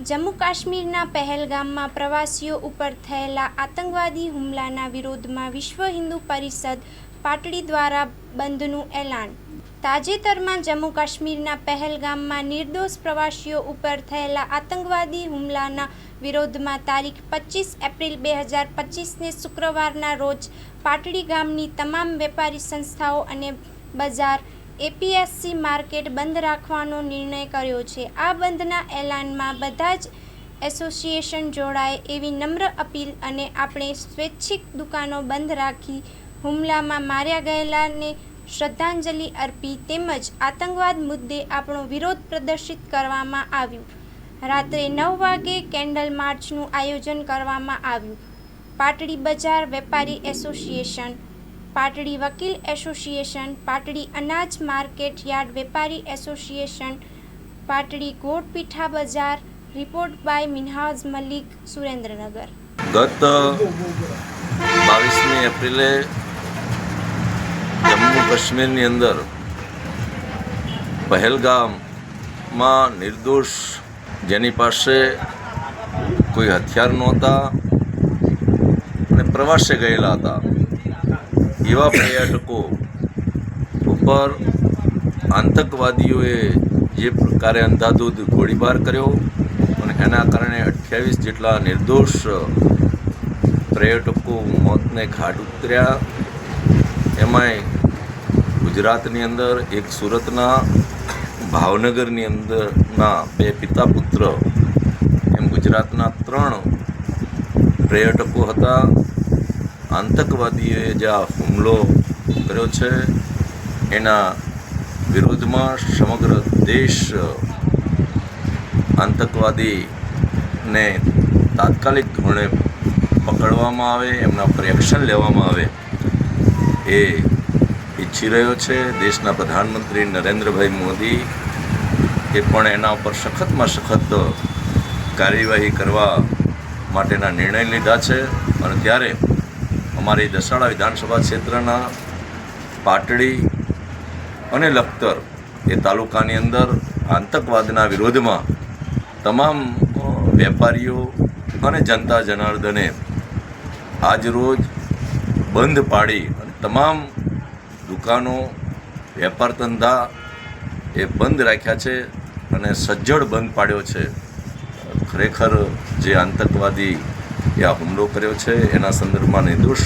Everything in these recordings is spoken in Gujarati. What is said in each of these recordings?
જમ્મુ કાશ્મીરના પહેલગામમાં પ્રવાસીઓ ઉપર થયેલા આતંકવાદી હુમલાના વિરોધમાં વિશ્વ હિન્દુ પરિષદ પાટડી દ્વારા બંધનું એલાન. તાજેતરમાં જમ્મુ કાશ્મીરના પહેલગામમાં નિર્દોષ પ્રવાસીઓ ઉપર થયેલા આતંકવાદી હુમલાના વિરોધમાં તારીખ પચીસ એપ્રિલ બે હજાર પચીસને શુક્રવારના રોજ પાટડી ગામની તમામ વેપારી સંસ્થાઓ અને બજાર એપીએસસી માર્કેટ બંધ રાખવાનો નિર્ણય કર્યો છે. આ બંધના એલાનમાં બધા જ એસોસિએશન જોડાય એવી નમ્ર અપીલ અને આપણે સ્વૈચ્છિક દુકાનો બંધ રાખી હુમલામાં માર્યા ગયેલાને શ્રદ્ધાંજલિ અર્પી તેમજ આતંકવાદ મુદ્દે આપણો વિરોધ પ્રદર્શિત કરવામાં આવ્યું. રાત્રે નવ વાગે કેન્ડલ માર્ચનું આયોજન કરવામાં આવ્યું. પાટડી બજાર વેપારી એસોસિએશન પાટડી વકીલ એસોસિએશન, પાટડી અનાજ માર્કેટ યાર્ડ વેપારી એસોસિએશન, પાટડી ગોળ પીઠા બજાર, રિપોર્ટ બાય મિનહાજ મલિક, સુરેન્દ્રનગર. ગત બાવીસમી એપ્રિલે જમ્મુ કાશ્મીરની અંદર પહેલગામમાં નિર્દોષ જેની પાસે કોઈ હથિયાર નહોતા અને પ્રવાસે ગયેલા હતા. એવા પર્યટકો ઉપર આતંકવાદીઓએ જે પ્રકારે અંધાધૂંધ ગોળીબાર કર્યો અને એના કારણે અઠ્યાવીસ જેટલા નિર્દોષ પર્યટકો મોતને ઘાટ ઉતર્યા. એમાંય ગુજરાતની અંદર એક સુરતના, ભાવનગરની અંદરના બે પિતા પુત્ર, એમ ગુજરાતના ત્રણ પર્યટકો હતા. આતંકવાદીએ જે આ હુમલો કર્યો છે, એના વિરોધમાં સમગ્ર દેશ આતંકવાદીને તાત્કાલિક ધોરણે પકડવામાં આવે, એમના પર એક્શન લેવામાં આવે એ ઈચ્છી રહ્યો છે. દેશના પ્રધાનમંત્રી નરેન્દ્રભાઈ મોદી એ પણ એના ઉપર સખતમાં સખત કાર્યવાહી કરવા માટેના નિર્ણય લીધા છે અને ત્યારે અમારી દસાડા વિધાનસભા ક્ષેત્રના પાટડી અને લખતર એ તાલુકાની અંદર આતંકવાદના વિરોધમાં તમામ વેપારીઓ અને જનતા જનાર્દને આજરોજ બંધ પાડી અને તમામ દુકાનો, વેપાર ધંધા એ બંધ રાખ્યા છે અને સજ્જડ બંધ પાડ્યો છે. ખરેખર જે આતંકવાદી એ આ હુમલો કર્યો છે, એના સંદર્ભમાં નિર્દોષ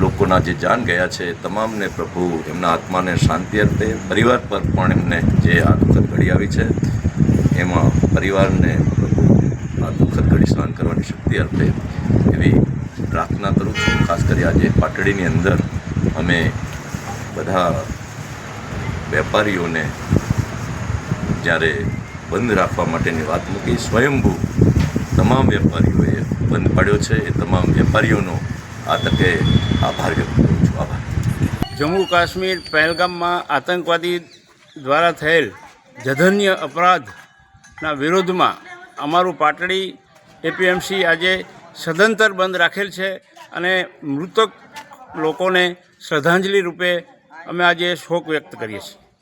લોકોના જે જાન ગયા છે તમામને પ્રભુ એમના આત્માને શાંતિ અર્પે. પરિવાર પર પણ એમને જે આ દુઃખદ ઘડી આવી છે, એમાં પરિવારને પ્રભુ આ દુઃખદ ઘડી સહન કરવાની શક્તિ અર્પે એવી પ્રાર્થના કરું છું. ખાસ કરી આજે પાટડીની અંદર અમે બધા વેપારીઓને જ્યારે બંધ રાખવા માટેની વાત મૂકી, સ્વયંભૂ તમામ વેપારીઓએ બંધ પાડ્યો છે. એ તમામ વેપારીઓનો આ તકે આભાર વ્યક્ત કરું છું. આભાર. જમ્મુ કાશ્મીર પહેલગામમાં આતંકવાદી દ્વારા થયેલ જધન્ય અપરાધના વિરોધમાં અમારું પાટડી એપીએમસી આજે સદંતર બંધ રાખેલ છે અને મૃતક લોકોને શ્રદ્ધાંજલિ રૂપે અમે આજે શોક વ્યક્ત કરીએ છીએ.